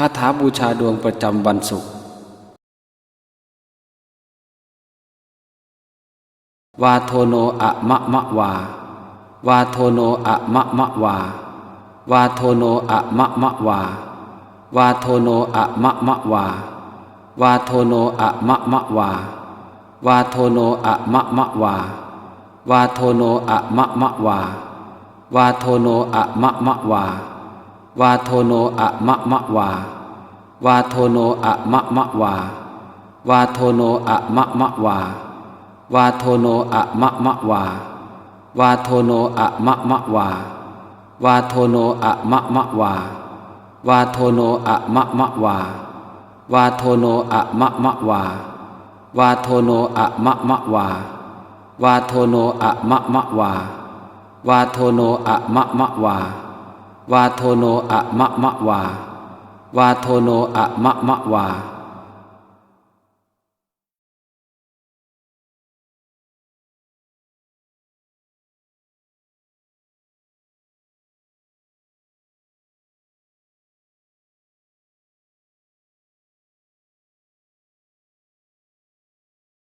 คาถาบูชาดวงประจำวันศุกร์วาโทโนอะมะมะวา วาโทโนอะมะมะวา วาโทโนอะมะมะวา วาโทโนอะมะมะวา วาโทโนอะมะมะวา วาโทโนอะมะมะวา วาโทโนอะมะมะวา วาโทโนอะมะมะวา วาโทโนอะมะมะวา วาโทโนอะมะมะวา วาโทโนอะมะมะวา วาโทโนอะมะมะวา วาโทโนอะมะมะวา วาโทโนอะมะมะวา วาโทโนอะมะมะวา วาโทโนอะมะมะวา วาโทโนอะมะมะวา วาโทโนอะมะมะวา วาโทโนอะมะมะวา วาโทโนอะมะมะวา วาโทโนอะมะมะวา